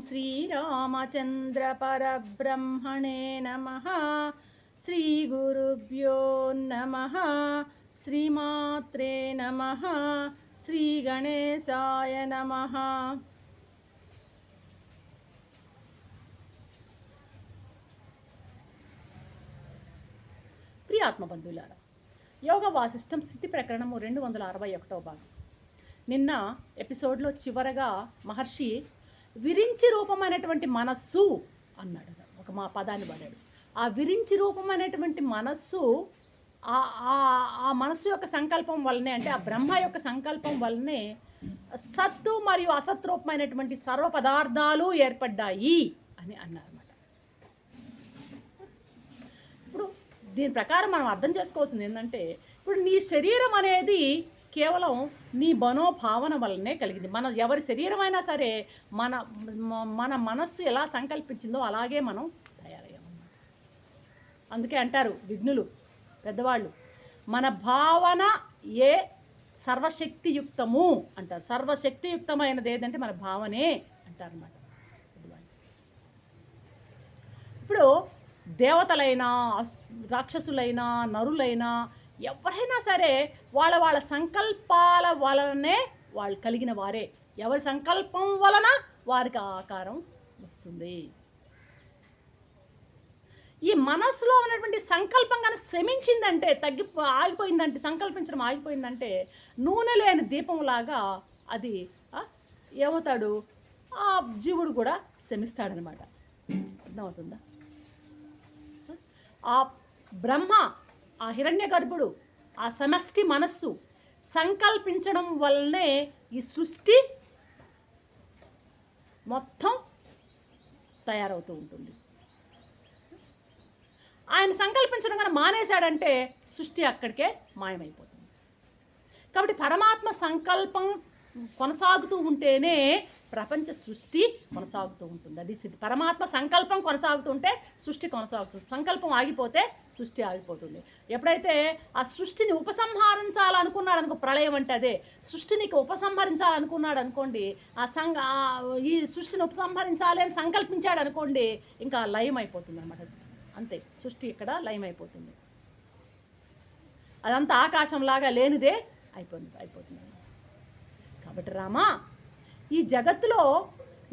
श्रीरामचन्द्रपरब्रह्मणे नमः श्रीगुरुभ्यो नमः श्रीमात्रे नमः श्रीगणेशाय नमः ప్రియ ఆత్మబంధువులారా యోగ వాసిష్టం స్థితి ప్రకరణము రెండు వందల అరవై ఒకటో భాగం నిన్న ఎపిసోడ్లో చివరగా మహర్షి విరించి రూపమైనటువంటి మనస్సు అన్నాడు. ఒక మా పదాన్ని వాడాడు. ఆ విరించి రూపమైనటువంటి మనస్సు ఆ ఆ- ఆ మనస్సు యొక్క సంకల్పం వల్లనే అంటే ఆ బ్రహ్మ యొక్క సంకల్పం వల్లనే సత్తు మరియు అసత్ రూపమైనటువంటి సర్వ పదార్థాలు ఏర్పడ్డాయి అని అన్నారన్నమాట. ఇప్పుడు దీని ప్రకారం మనం అర్థం చేసుకోవాల్సింది ఏంటంటే ఇప్పుడు నీ శరీరం అనేది కేవలం నీ మనోభావన వల్లనే కలిగింది. మన ఎవరి శరీరం అయినా సరే మన మన మనస్సు ఎలా సంకల్పించిందో అలాగే మనం తయారయ్యామన్నమాట. అందుకే అంటారు విఘ్నులు పెద్దవాళ్ళు మన భావన ఏ సర్వశక్తియుక్తము అంటారు. సర్వశక్తియుక్తమైనది ఏదంటే మన భావనే అంటారన్నమాట ఇప్పుడు దేవతలైనా రాక్షసులైనా నరులైనా ఎవరైనా సరే వాళ్ళ వాళ్ళ సంకల్పాల వలనే వాళ్ళు కలిగిన వారే. ఎవరి సంకల్పం వలన వారికి ఆకారం వస్తుంది. ఈ మనసులో ఉన్నటువంటి సంకల్పం కానీ శమించిందంటే తగ్గి ఆగిపోయిందంటే సంకల్పించడం ఆగిపోయిందంటే నూనె లేని దీపంలాగా అది ఏమవుతాడు? ఆ జీవుడు కూడా శమిస్తాడనమాట అర్థమవుతుందా? ఆ బ్రహ్మ ఆ హిరణ్య గర్భుడు ఆ సమష్టి మనస్సు సంకల్పించడం వల్లనే ఈ సృష్టి మొత్తం తయారవుతూ ఉంటుంది. ఆయన సంకల్పించడం కానీ మానేశాడంటే సృష్టి అక్కడికే మాయమైపోతుంది. కాబట్టి పరమాత్మ సంకల్పం కొనసాగుతూ ఉంటేనే ప్రపంచ సృష్టి కొనసాగుతూ ఉంటుంది. అది స్థితి పరమాత్మ సంకల్పం కొనసాగుతూ ఉంటే సృష్టి కొనసాగుతుంది. సంకల్పం ఆగిపోతే సృష్టి ఆగిపోతుంది. ఎప్పుడైతే ఆ సృష్టిని ఉపసంహరించాలనుకున్నాడు అనుకో ప్రళయం అంటే అదే. సృష్టినికి ఉపసంహరించాలనుకున్నాడు అనుకోండి ఆ సంగ ఈ సృష్టిని ఉపసంహరించాలి అని సంకల్పించాడు అనుకోండి ఇంకా లయం అయిపోతుంది అనమాట అంతే. సృష్టి ఇక్కడ లయం అయిపోతుంది. అదంతా ఆకాశంలాగా లేనిదే అయిపోతుంది అయిపోతుంది. కాబట్టి రామా ఈ జగత్తులో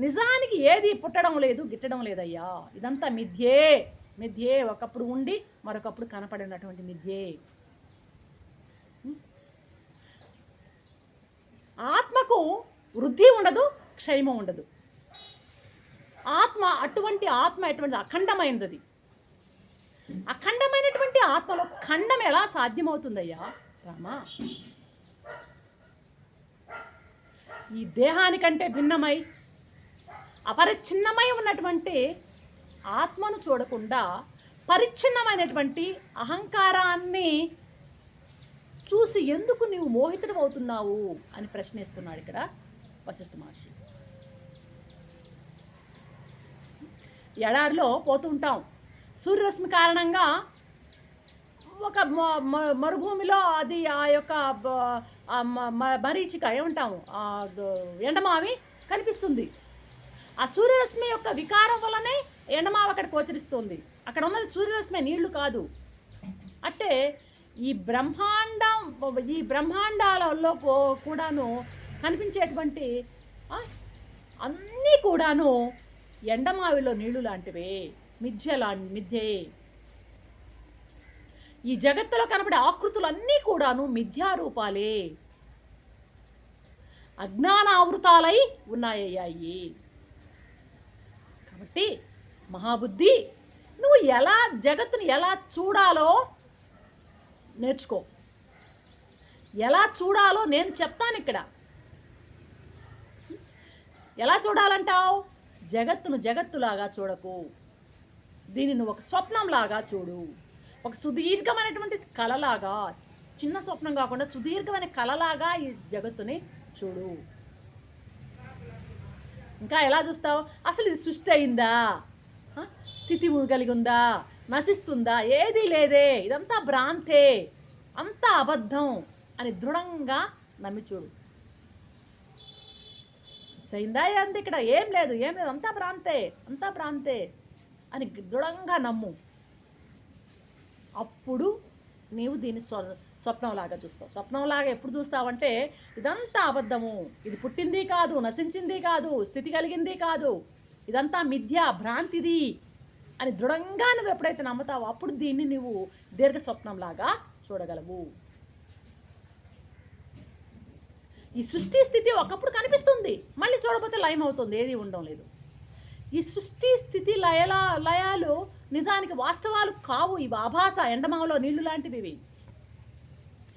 నిజానికి ఏది పుట్టడం లేదు గిట్టడం లేదయ్యా. ఇదంతా మిథ్యే. మిథ్యే ఒకప్పుడు ఉండి మరొకప్పుడు కనపడినటువంటి మిథ్యే. ఆత్మకు వృద్ధి ఉండదు క్షయమం ఉండదు. ఆత్మ అటువంటి ఆత్మ ఎటువంటి అఖండమైనది అది అఖండమైనటువంటి ఆత్మలో ఖండం ఎలా సాధ్యమవుతుందయ్యా? రామా ఈ దేహానికంటే భిన్నమై అపరిచ్ఛిన్నమై ఉన్నటువంటి ఆత్మను చూడకుండా పరిచ్ఛిన్నమైనటువంటి అహంకారాన్ని చూసి ఎందుకు నీవు మోహితుడు అవుతున్నావు అని ప్రశ్నిస్తున్నాడు ఇక్కడ వశిష్ఠ మహర్షి. ఎడారిలో పోతూ ఉంటాం. సూర్యరశ్మి కారణంగా ఒక మ- మరుభూమిలో అది ఆ యొక్క మరీచిక ఏమంటాము ఆ ఎండమావి కనిపిస్తుంది. ఆ సూర్యరశ్మి యొక్క వికారం వల్లనే ఎండమావి అక్కడ గోచరిస్తుంది. అక్కడ ఉన్నది సూర్యరశ్మి నీళ్ళు కాదు. అంటే ఈ బ్రహ్మాండం ఈ బ్రహ్మాండాలలో కూడాను కనిపించేటువంటి అన్నీ కూడాను ఎండమావిలో నీళ్ళు లాంటివే. మిథ్య లా మిథ్యే. ఈ జగత్తులో కనబడే ఆకృతులన్నీ కూడాను మిథ్యారూపాలే. అజ్ఞానావృతాలై ఉన్నాయ్యాయి కాబట్టి మహాబుద్ధి నువ్వు ఎలా జగత్తును ఎలా చూడాలో నేర్చుకో. ఎలా చూడాలో నేను చెప్తాను ఇక్కడ. ఎలా చూడాలంటావు? జగత్తును జగత్తులాగా చూడకు. దీనిని నువ్వు ఒక స్వప్నంలాగా చూడు. ఒక సుదీర్ఘమైనటువంటి కళలాగా చిన్న స్వప్నం కాకుండా సుదీర్ఘమైన కళలాగా ఈ జగత్తుని చూడు. ఇంకా ఎలా చూస్తావు? అసలు ఇది సృష్టి అయిందా? స్థితి కలిగి ఉందా? నశిస్తుందా? ఏదీ లేదే. ఇదంతా భ్రాంతే. అంతా అబద్ధం అని దృఢంగా నమ్మి చూడు. సైందా అంది ఇక్కడ? ఏం లేదు ఏం లేదు. అంతా భ్రాంతే అంతా భ్రాంతే అని దృఢంగా నమ్ము. అప్పుడు నీవు దీన్ని స్వ స్వప్నంలాగా చూస్తావు. స్వప్నంలాగా ఎప్పుడు చూస్తావంటే ఇదంతా అబద్ధము. ఇది పుట్టింది కాదు నశించింది కాదు స్థితి కలిగింది కాదు. ఇదంతా మిథ్య భ్రాంతిది అని దృఢంగా నువ్వు ఎప్పుడైతే నమ్ముతావో అప్పుడు దీన్ని నువ్వు దీర్ఘ స్వప్నంలాగా చూడగలవు. ఈ సృష్టి స్థితి ఒకప్పుడు కనిపిస్తుంది. మళ్ళీ చూడబోతే లయం అవుతుంది ఏది ఉండడం లేదు. ఈ సృష్టి స్థితి లయల లయాలు నిజానికి వాస్తవాలు కావు ఇవి ఆభాస ఎండమావలో నీళ్ళు లాంటివి ఇవి.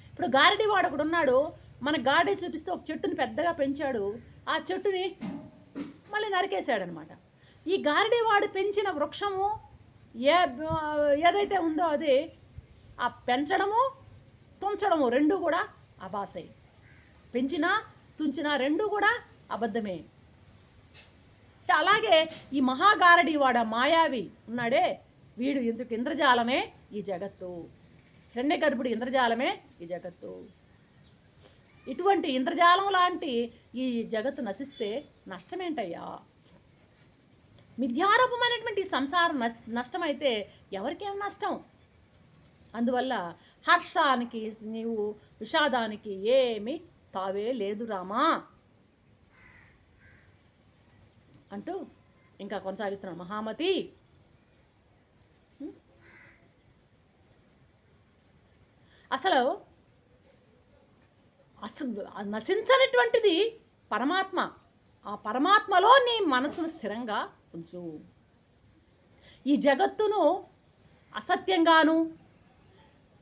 ఇప్పుడు గారడి వాడు ఒకడు ఉన్నాడు మన గాడి చూపిస్తే ఒక చెట్టుని పెద్దగా పెంచాడు. ఆ చెట్టుని మళ్ళీ నరికేశాడనమాట. ఈ గారడి వాడు పెంచిన వృక్షము ఏ ఏదైతే ఉందో అది ఆ పెంచడము తుంచడము రెండు కూడా అబాసై. పెంచినా తుంచినా రెండు కూడా అబద్ధమే. అలాగే ఈ మహాగారడి వాడ మాయావి ఉన్నాడే. వీడు ఎందుకు ఇంద్రజాలమే ఈ జగత్తు? హిరణ్య గర్భుడు ఇంద్రజాలమే ఈ జగత్తు. ఇటువంటి ఇంద్రజాలం లాంటి ఈ జగత్తు నశిస్తే నష్టమేంటయ్యా? మిథ్యారూపమైనటువంటి ఈ సంసారం నష్ నష్టమైతే ఎవరికేం నష్టం? అందువల్ల హర్షానికి నీవు విషాదానికి ఏమి తావే లేదు రామా. అంటూ ఇంకా కొనసాగిస్తున్నాడు. మహామతి. అసలు అసలు నశించనటువంటిది పరమాత్మ. ఆ పరమాత్మలో నీ మనసును స్థిరంగా ఉంచు. ఈ జగత్తును అసత్యంగాను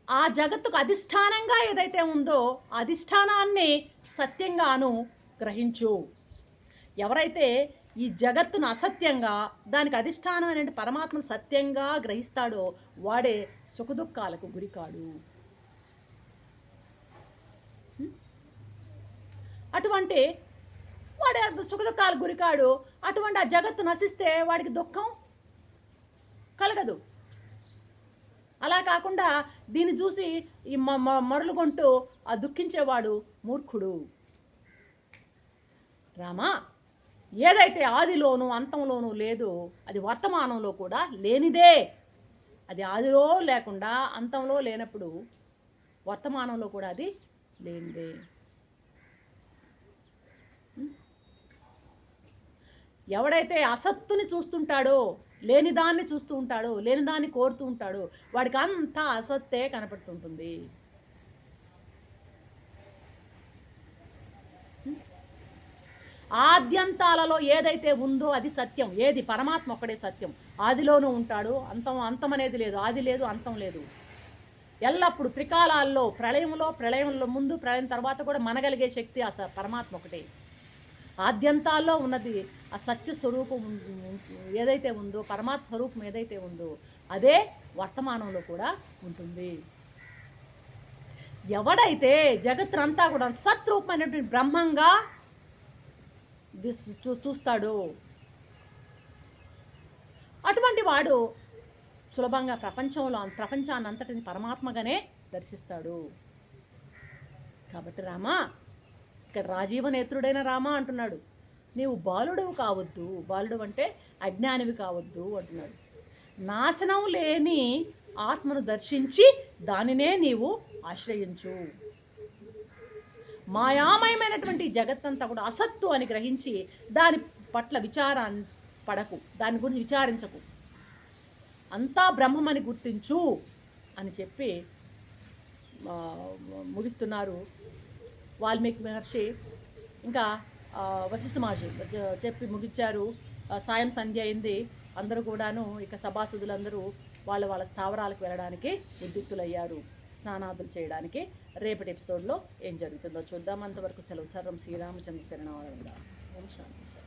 ఆ జగత్తుకు అధిష్టానంగా ఏదైతే ఉందో అధిష్టానాన్ని సత్యంగాను గ్రహించు. ఎవరైతే ఈ జగత్తును అసత్యంగా దానికి అధిష్టానం అనే పరమాత్మను సత్యంగా గ్రహిస్తాడో వాడే సుఖదుఖాలకు గురికాడు. అటువంటి వాడే సుఖదుఖాలకు గురికాడు. అటువంటి ఆ జగత్తు నశిస్తే వాడికి దుఃఖం కలగదు. అలా కాకుండా దీన్ని చూసి ఈ మ- మ- మరలుగొంటూ ఆ దుఃఖించేవాడు మూర్ఖుడు. రామా ఏదైతే ఆదిలోనూ అంతంలోనూ లేదో అది వర్తమానంలో కూడా లేనిదే. అది ఆదిలో లేకుండా అంతంలో లేనప్పుడు వర్తమానంలో కూడా అది లేనిదే. ఎవడైతే అసత్తుని చూస్తుంటాడో లేని దాన్ని చూస్తూ ఉంటాడో లేని దాన్ని కోరుతూ ఉంటాడో వాడికి అంతా అసత్తే కనపడుతుంటుంది. ఆద్యంతాలలో ఏదైతే ఉందో అది సత్యం. ఏది పరమాత్మ ఒక్కడే సత్యం. ఆదిలోనూ ఉంటాడు. అంతం అంతం అనేది లేదు. ఆది లేదు అంతం లేదు. ఎల్లప్పుడు త్రికాలాల్లో ప్రళయంలో ప్రళయంలో ముందు ప్రళయం తర్వాత కూడా మనగలిగే శక్తి ఆ పరమాత్మ ఒకటే ఆద్యంతాల్లో ఉన్నది ఆ సత్య స్వరూపం ఏదైతే ఉందో పరమాత్మ స్వరూపం ఏదైతే ఉందో అదే వర్తమానంలో కూడా ఉంటుంది. ఎవడైతే జగత్తునంతా కూడా సత్రూపమైనటువంటి బ్రహ్మంగా చూస్తాడు. అటువంటి వాడు సులభంగా ప్రపంచంలో ప్రపంచాన్ని అంతటిని పరమాత్మగానే దర్శిస్తాడు. కాబట్టి రామా ఇక్కడ రాజీవ నేత్రుడైన రామా అంటున్నాడు. నీవు బాలుడవు కావద్దు. బాలుడు అంటే అజ్ఞానివి కావద్దు అంటున్నాడు. నాశనం లేని ఆత్మను దర్శించి దానినే నీవు ఆశ్రయించు. మాయామయమైనటువంటి జగత్తంతా కూడా అసత్తు అని గ్రహించి దాని పట్ల విచారాన్ని పడకు దాని గురించి విచారించకు. అంతా బ్రహ్మమని గుర్తించు అని చెప్పి ముగిస్తున్నారు వాల్మీకి మహర్షి. ఇంకా వశిష్ఠ మహర్షి చెప్పి ముగించారు. సాయం సంధ్య అయింది. అందరూ కూడాను ఇక సభాసదులందరూ వాళ్ళ వాళ్ళ స్థావరాలకు వెళ్ళడానికి ఉద్యుక్తులయ్యారు. స్నానాదులు చేయడానికి రేపటి ఎపిసోడ్లో ఏం జరుగుతుందో చూద్దాం. అంతవరకు సెలవు సర్వం శ్రీరామచంద్ర శరణావరం ఓం శాంతి సార్.